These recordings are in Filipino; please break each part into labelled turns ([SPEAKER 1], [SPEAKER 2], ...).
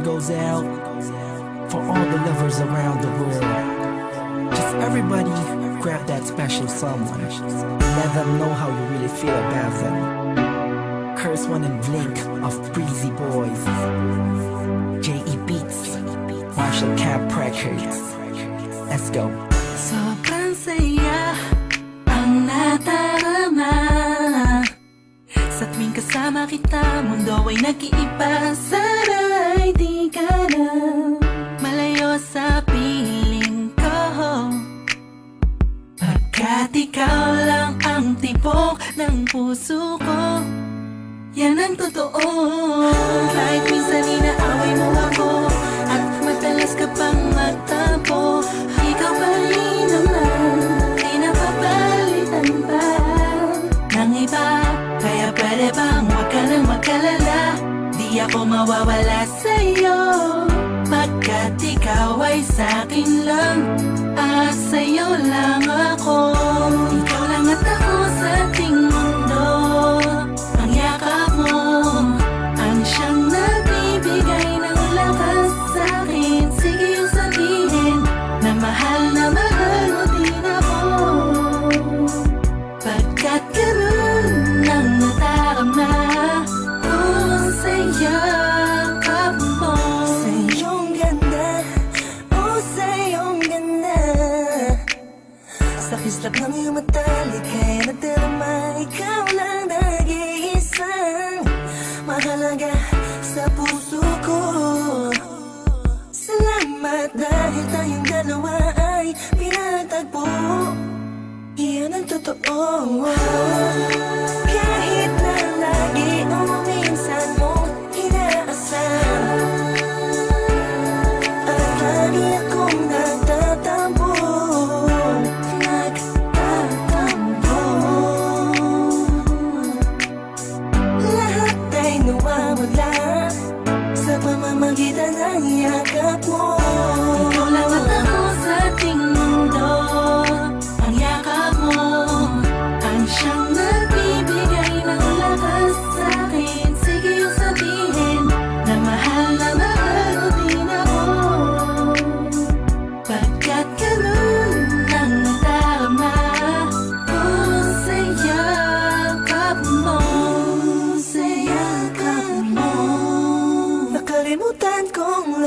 [SPEAKER 1] one goes out for all the lovers around the world. Just everybody grab that special someone. Let them know how you really feel about them. Curse one and blink of breezy boys. J.E. Beats, Marshall Camp Records. Let's go.
[SPEAKER 2] Sobrang saya ang natarama Sa tuwing kasama kita, mundo ay nag-iiba puso ko. Yan ang totoo. Kahit minsan inaaway mo ako At madalas ka pang magtampo Ikaw pa rin naman Di napapalitan pa. Ng iba Kaya pwede bang wag ka nang magkalala? Di ako mawawala sa'yo. Pagkat ikaw ay sa'kin lang Ah, sa'yo lang ako Sa
[SPEAKER 3] kislap ng iyong mata, likay nadarama Ikaw lang nag-iisang mahalaga sa puso ko. Salamat dahil tayong dalawa ay pinatagpo. Iyan ang totoo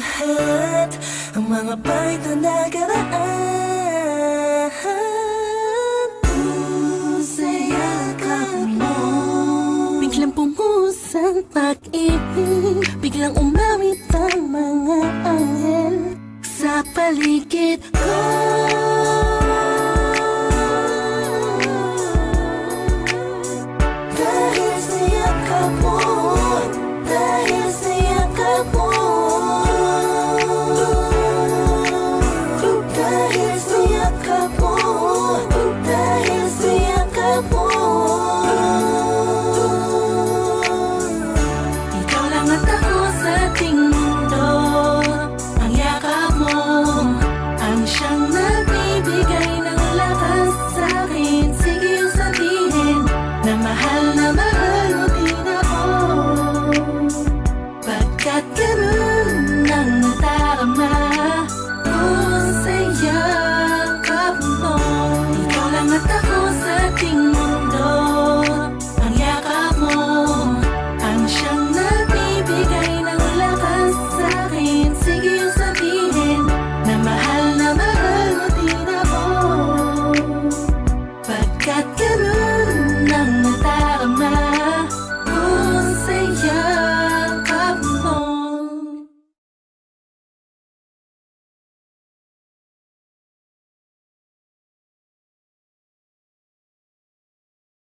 [SPEAKER 3] lahat
[SPEAKER 2] Ang
[SPEAKER 3] mga pahit na nakaraan.
[SPEAKER 2] Sa yakap mo. Biglang pumuhos ang pag-ibig Biglang umawit